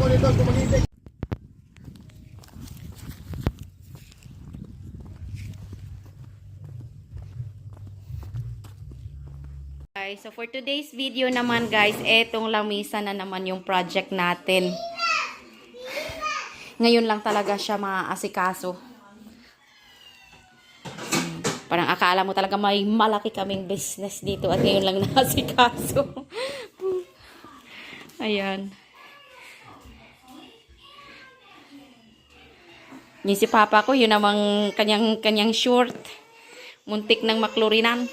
ako dito, kumagitik. Guys, so for today's video naman guys, etong lamisa na naman yung project natin. Ngayon lang talaga siya maaasikaso. Parang akala mo talaga may malaki kaming business dito at ngayon lang naasikaso. Ayan. Yung si Papa ko, yun namang kanyang, kanyang short. Muntik ng maklorinan.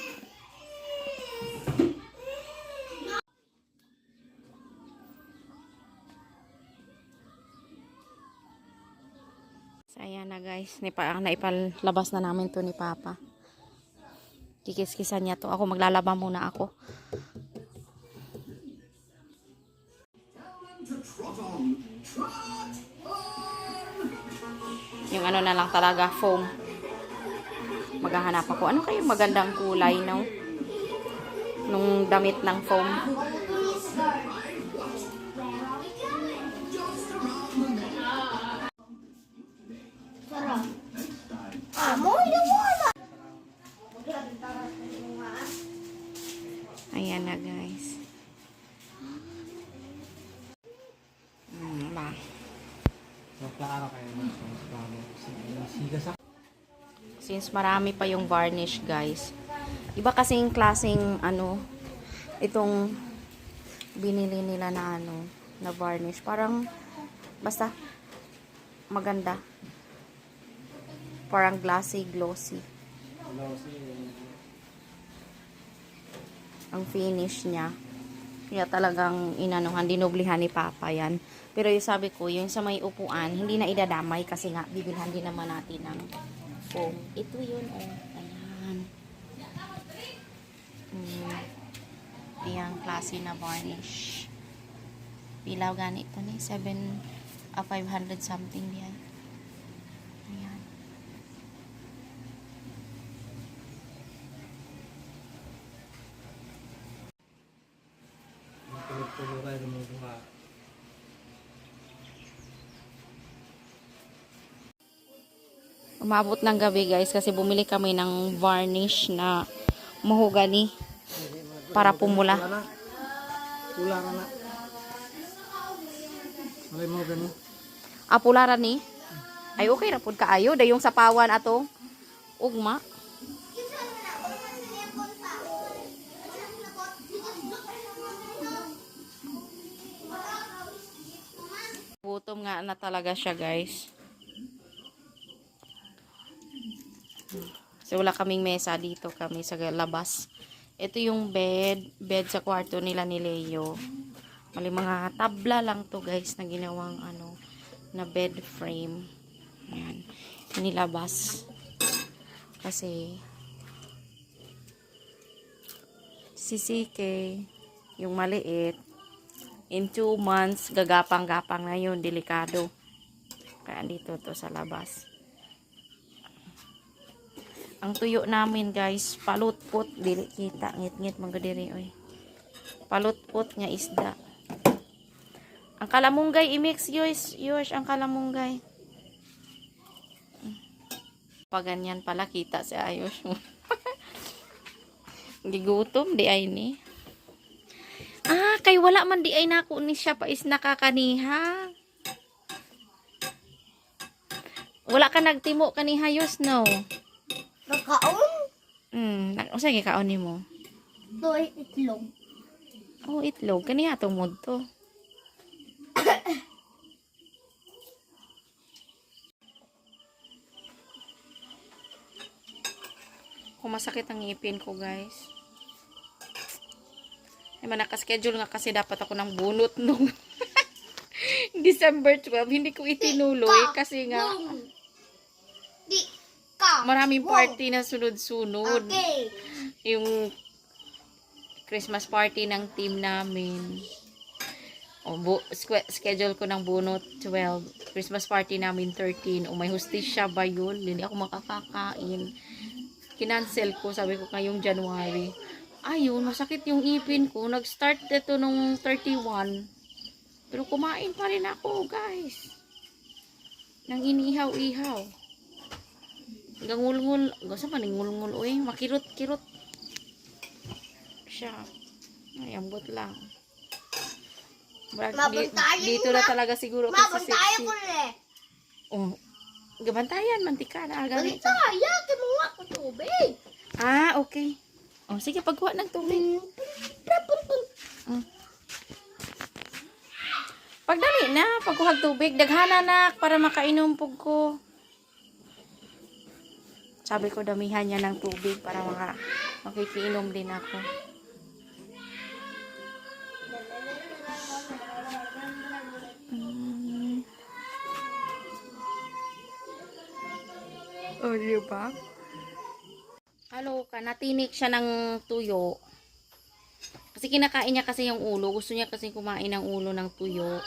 So, ayan na guys. Nipa, naipalabas na namin to ni Papa. Kikis-kisan niya to. Ako maglalaba muna ako. Yung ano na lang talaga, foam. Maghahanap ako. Ano kayo magandang kulay, no? Nung damit ng foam. Since marami pa yung varnish, guys. Iba kasing klaseng, ano, itong binili nila na, ano, na varnish. Parang, basta, maganda. Parang glassy, glossy. Ang finish niya. Kaya talagang inanuhan, dinoblihan ni Papa yan. Pero yung sabi ko, yung sa may upuan, hindi na idadamay kasi nga, bibilhan din naman natin ng foam. Ito yun, oh. Ayan. Mm. Ayan, klase na varnish. Pilaw ganito ni, 7, ah, 500 something yan. Ayan. Tulog-tulog kayo lumubuha. Umabot ng gabi guys kasi bumili kami ng varnish na mahogany para pumula. Wala na. Na. Malay mo gani. Ah, pularan ni. Ay okay ra pud kaayo dayong sapawan ato. Ugma. Gutom nga na talaga siya, guys. So, wala kaming mesa dito kami sa labas. Ito yung bed, bed sa kwarto nila ni Leo. Mali mga tabla lang to guys na ginawang ano, na bed frame. Ayan. Nilabas. Kasi, si CK, yung maliit, in 2 months, gagapang-gapang na yun, delikado. Kaya dito to sa labas. Ang tuyo namin guys, palutpot, dili kita, ngit-ngit mga diri oy. Palutpot nga isda. Ang kalamunggay i-mix yours, yours ang kalamunggay. Pag ganyan pala kita si ayos. Gigutom di ay ni. Ah, kay wala man di ay nako ni siya pa is nakakaniha. Wala ka nagtimo kaniha yos no. Nakaon? Hmm, nak usa gi kaon nimo? Ay itlog. Oh, itlog kaniya tungod to. Kung masakit ang ngipin ko, guys. Ay, man, nakaschedule nga kasi dapat ako ng bunot nung December 12. Hindi ko itinuloy kasi nga. Di. Maraming party na sunod-sunod. Okay. yung Christmas party ng team namin. O, bu- schedule ko ng bunot 12. Christmas party namin 13. O, may hostisya ba yun? Hindi ako makakakain. Kinancel ko, sabi ko ngayong January. Ayun, masakit yung ipin ko. Nag-start ito nung 31. Pero kumain pa rin ako, guys. Nang inihaw-ihaw. Gangulngul. Gusto pa ngulngul uy. Makirot-kirot. Siya. Ay, ambot lang. Marag, di, dito na talaga siguro kasi sexy. ko na eh. Oh. Gabantayan, mantika na gamit. Bantayan, kimuha ko tubig. Ah, okay. Oh, sige, pagkuha ng tubig. Pagdali na, pagkuha ng tubig, daghana na para makainom pug ko. Sabi ko damihan niya ng tubig para maka makikiinom din ako. Mm. Oh, di ba? Halo ka, natinik siya ng tuyo. Kasi kinakain niya kasi yung ulo. Gusto niya kasi kumain ng ulo ng tuyo.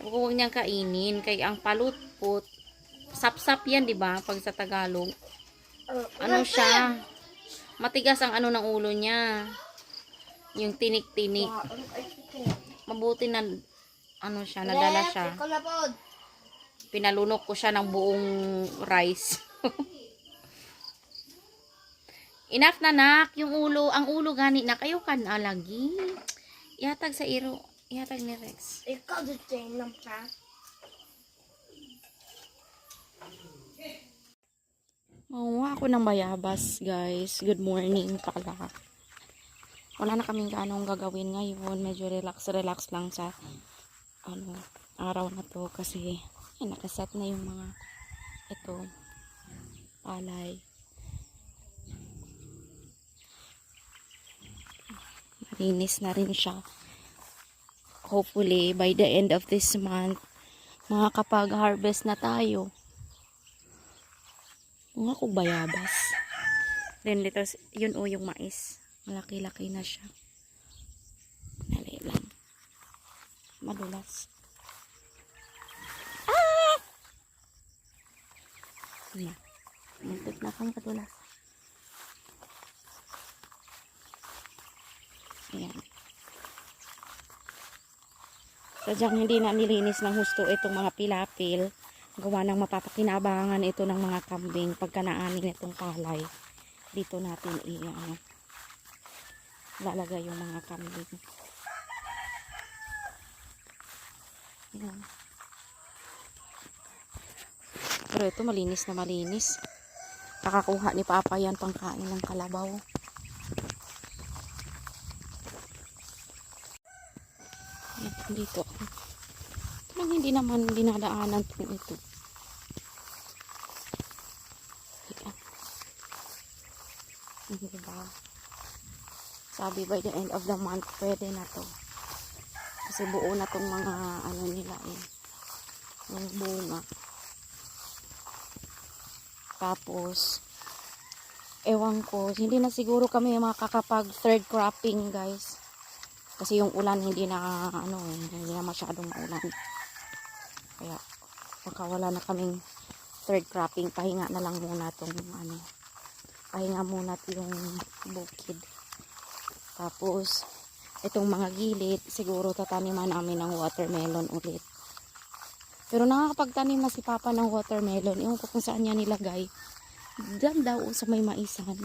Huwag niyang kainin. Kaya ang palutpot, sapsap yan, di ba? Pag sa Tagalog. Ano siya? Matigas ang ano ng ulo niya. Yung tinik-tinik. Mabuti na, ano siya, nadala siya. Pinalunok ko siya ng buong rice. Enough na nak, yung ulo, ang ulo gani na kayo kan alagi. Ihatag sa iro, ihatag ni Rex. Ikaw dito lang ha. Maunga ako ng bayabas, guys. Good morning pala. Wala na kaming ganong gagawin ngayon. Medyo relax-relax lang sa ano, araw na to kasi ay, nakaset na yung mga ito palay. Malinis na rin siya. Hopefully, by the end of this month, makakapag-harvest na tayo. Mga kong bayabas. Then dito, yun o yung mais. Malaki-laki na siya. Dali lang. Madulas. Ah! Na. Muntik na akong madulas. Ayan. Sadyang hindi na nilinis ng husto itong mga pilapil. Gawa ng mapapakinabangan ito ng mga kambing pagka naanin itong palay. Dito natin i ano, lalagay yung mga kambing. Ayan. Pero ito malinis na malinis. Kakakuha ni Papa yan pangkain ng kalabaw. Ayan, dito. Parang hindi naman dinadaanan po ito. Ayan. Hindi ba? Sabi by the end of the month, pwede na to. Kasi buo na tong mga ano nila eh. Yung bunga. Tapos, ewan ko, hindi na siguro kami makakapag third cropping guys. Kasi yung ulan hindi na ano eh, hindi na masyadong maulan. Kaya baka wala na kaming third cropping, pahinga na lang muna tong ano. Pahinga muna yung bukid. Tapos itong mga gilid, siguro tataniman namin ng watermelon ulit. Pero nakakapagtanim na si Papa ng watermelon. Ewan ko kung saan niya nilagay. Diyan daw sa may maisan.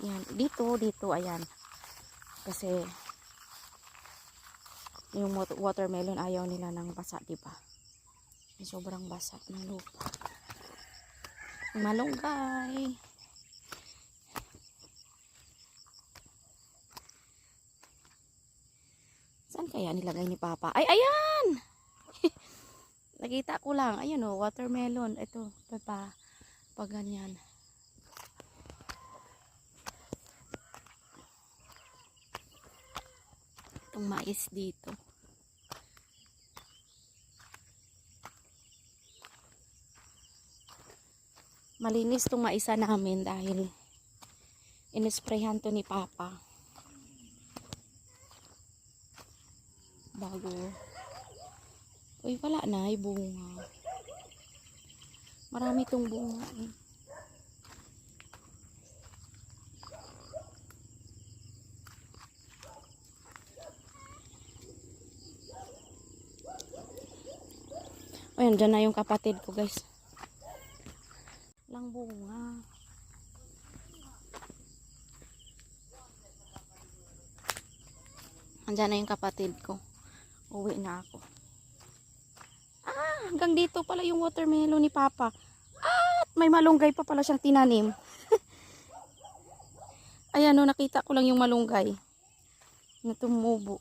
Yan. Dito, dito, ayan. Kasi, yung wat- watermelon ayaw nila ng basa, di ba? Sobrang basa ng lupa. Malunggay. Saan kaya nilagay ni Papa? Ay, ayan! Nakita ko lang. Ayun o, watermelon. Ito, pa, pa ganyan. Itong mais dito. Malinis tong maisa namin dahil inisprayhan to ni Papa. Bago. Uy, wala na. Bunga. Marami tong bunga. Eh. Ayun, dyan na yung kapatid ko, guys. Lang bunga. Andyan na yung kapatid ko. Uwi na ako. Ah, hanggang dito pala yung watermelon ni Papa. At may malunggay pa pala siyang tinanim. Ayan, no, nakita ko lang yung malunggay. Na tumubo.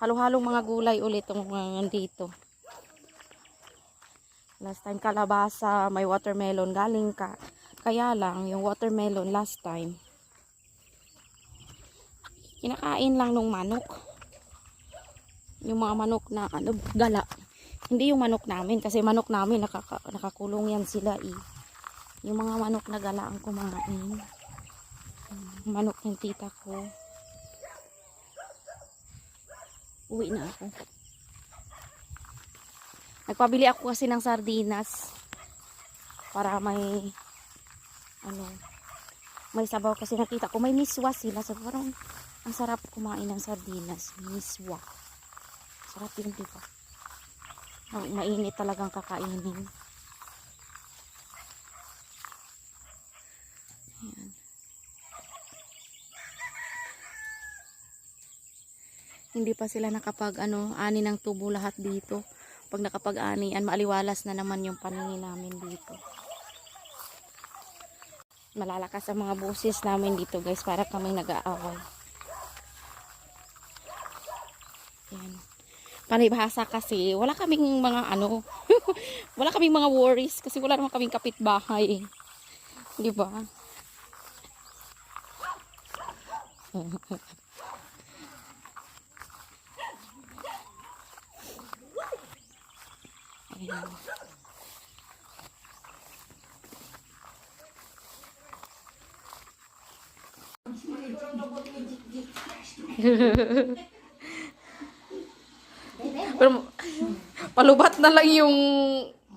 Halo-halong mga gulay ulit ang mga nandito. Last time kalabasa, may watermelon galing ka. Kaya lang, yung watermelon last time, kinakain lang nung manok. Yung mga manok na ano, gala. Hindi yung manok namin kasi manok namin nakaka, nakakulong yan sila eh. Yung mga manok na gala ang kumain. Manok ng tita ko. Uwi na ako. Nagpabili ako kasi ng sardinas para may ano may sabaw. Kasi nakita ko may miswa sila. So parang ang sarap kumain ng sardinas. Miswa. Sarap yun diba Ma- mainit talagang kakainin. Ayan. hindi pa sila nakapag ano ani ng tubo lahat dito pag nakapag-ani, an maaliwalas na naman yung paningin namin dito. Malalakas ang mga boses namin dito guys para kami nag-aaway. Yan. Panibhasa kasi, wala kaming mga ano, wala kaming mga worries kasi wala naman kaming kapitbahay. Di ba? Ayan. Pero palubat na lang yung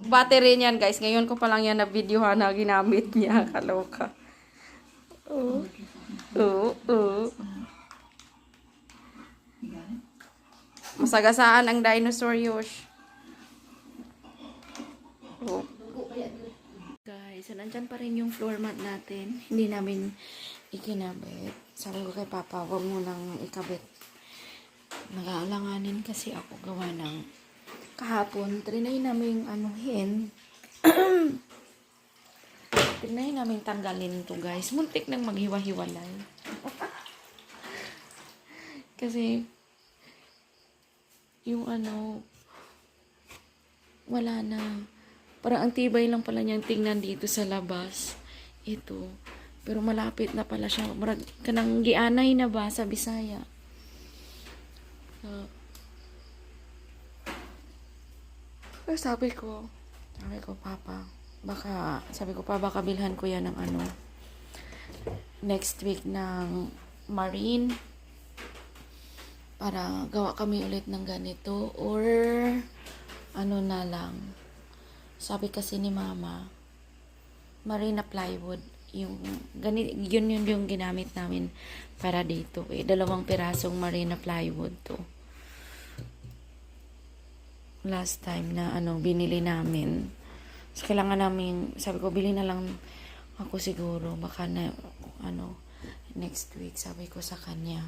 battery niyan, guys. Ngayon ko pa lang yan na videohan na ginamit niya. Kaloka. Oo. Oo. Oo. Masagasaan ang dinosaur, Yosh. Oh. Guys, so nandyan pa rin yung floor mat natin. Hindi namin ikinabit. Sabi ko kay Papa, huwag mo nang ikabit. Nag-aalanganin kasi ako gawa ng kahapon. Trinay namin anuhin. Trinay namin tanggalin to guys. Muntik nang maghiwa-hiwalay. kasi yung ano wala na. Parang ang tibay lang pala niyang tingnan dito sa labas. Ito. Pero malapit na pala siya. Marag, kanang gianay na ba sa Bisaya? So, pero sabi ko, sabi ko, Papa, baka, sabi ko pa, baka bilhan ko yan ng ano, next week ng marine para gawa kami ulit ng ganito or ano na lang sabi kasi ni mama marina plywood yung gani, yun yun yung ginamit namin para dito. Eh dalawang pirasong marina plywood to. Last time na ano binili namin. So, kailangan namin sabi ko bili na lang ako siguro. Baka na ano next week sabi ko sa kanya.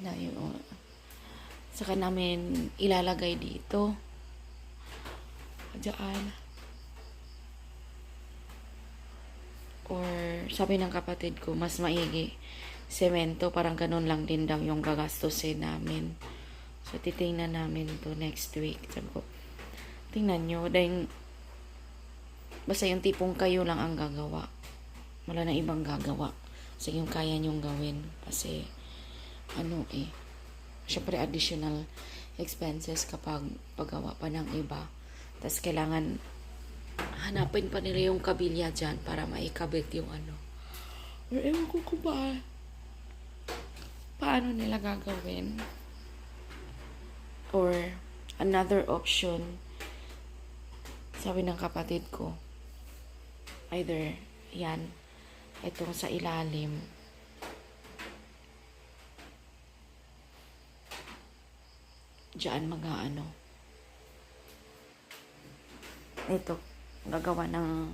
Na yun saka namin ilalagay dito Diyan. Or, sabi ng kapatid ko, mas maigi. Semento, parang ganun lang din daw yung gagastusin namin. So, titingnan namin to next week. Sabi ko, tingnan nyo, dahil basta yung tipong kayo lang ang gagawa. Wala na ibang gagawa. Kasi yung kaya nyong gawin. Kasi, ano eh, syempre additional expenses kapag paggawa pa ng iba. Tapos kailangan hanapin pa nila yung kabilya dyan para maikabit yung ano. Or ewan ko kung ba, paano nila gagawin. Or another option, sabi ng kapatid ko, either yan, itong sa ilalim, Diyan mga ano, ito, gagawa ng,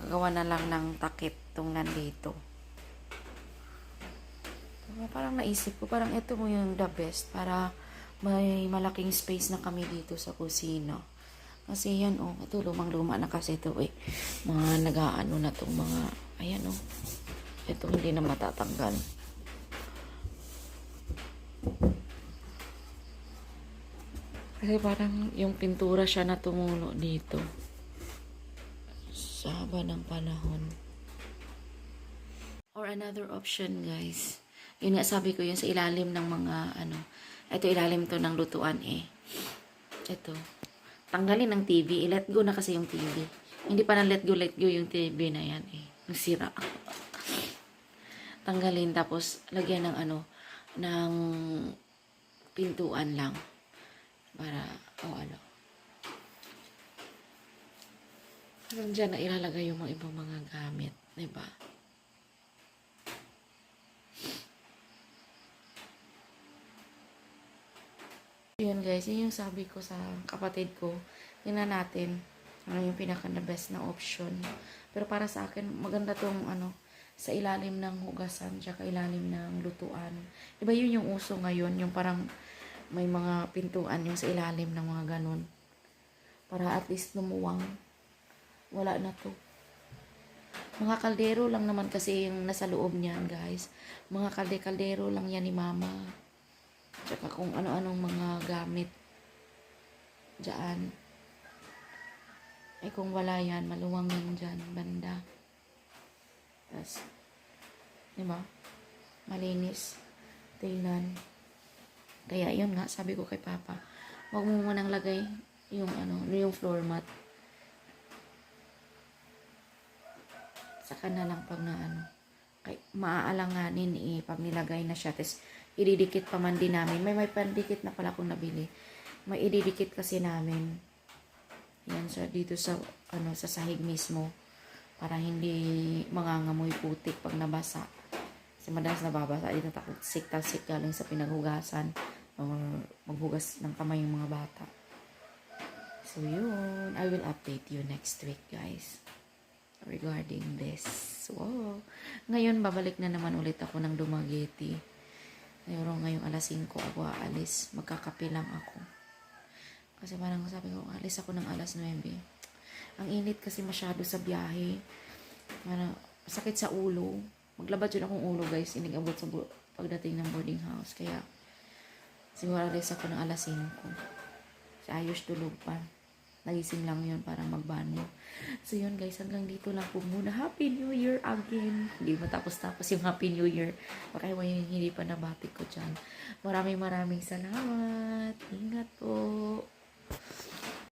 gagawa na lang ng takip tong nandito. Diba, Parang naisip ko, parang ito mo yung the best para may malaking space na kami dito sa kusina. Kasi yan, oh, ito lumang-luma na kasi ito eh. Mga nag-aano na tong mga, ayan oh. Ito hindi na matatanggal. Kasi parang yung pintura siya na tumulo dito. Haba ng panahon. Or another option, guys. Yun nga sabi ko yun sa ilalim ng mga ano. Ito ilalim to ng lutuan eh. Ito. Tanggalin ng TV. I-let go na kasi yung TV. Hindi pa na let go, let go yung TV na yan eh. Nasira. Tanggalin tapos lagyan ng ano, ng pintuan lang. Para, o ano. Parang dyan na ilalagay yung mga ibang mga gamit. Diba? Yun guys, yun yung sabi ko sa kapatid ko. Tingnan natin ano yung pinaka the best na option. Pero para sa akin, maganda tong ano, sa ilalim ng hugasan, tsaka ilalim ng lutuan. Diba yun yung uso ngayon, yung parang may mga pintuan yung sa ilalim ng mga ganun. Para at least lumuwang. Wala na to. Mga kaldero lang naman kasi yung nasa loob niyan, guys. Mga kalde-kaldero lang yan ni mama. Tsaka kung ano-anong mga gamit dyan. Eh kung wala yan, maluwang yan dyan, banda. Tapos, di ba? Malinis. Tingnan. Kaya yun nga, sabi ko kay Papa, huwag mo munang lagay yung ano, yung floor mat. Saka na lang pag na ano, kay, maaalanganin eh, pag nilagay na siya. Tapos, ididikit pa man din namin. May may pandikit na pala kung nabili. May ididikit kasi namin. Yan sa dito sa ano sa sahig mismo para hindi mangangamoy putik pag nabasa. Kasi madalas nababasa dito talsik talsik galing sa pinaghugasan or maghugas ng kamay yung mga bata. So yun, I will update you next week guys regarding this. Wow. Ngayon, babalik na naman ulit ako ng Dumaguete. Ngayon, ngayong alas 5 ako aalis. Magkakape lang ako. Kasi parang sabi ko, alis ako ng alas 9. Ang init kasi masyado sa biyahe. Parang sakit sa ulo. Maglabad yun akong ulo guys. Inigabot sa pagdating ng boarding house. Kaya siguro alis ako ng alas 5. Sa ayos tulog pa. Nagising lang yun para magbanyo. So yun guys, hanggang dito lang po muna. Happy New Year again. Hindi matapos-tapos yung Happy New Year. Baka yung hindi pa nabati ko dyan. Maraming maraming salamat. Ingat po.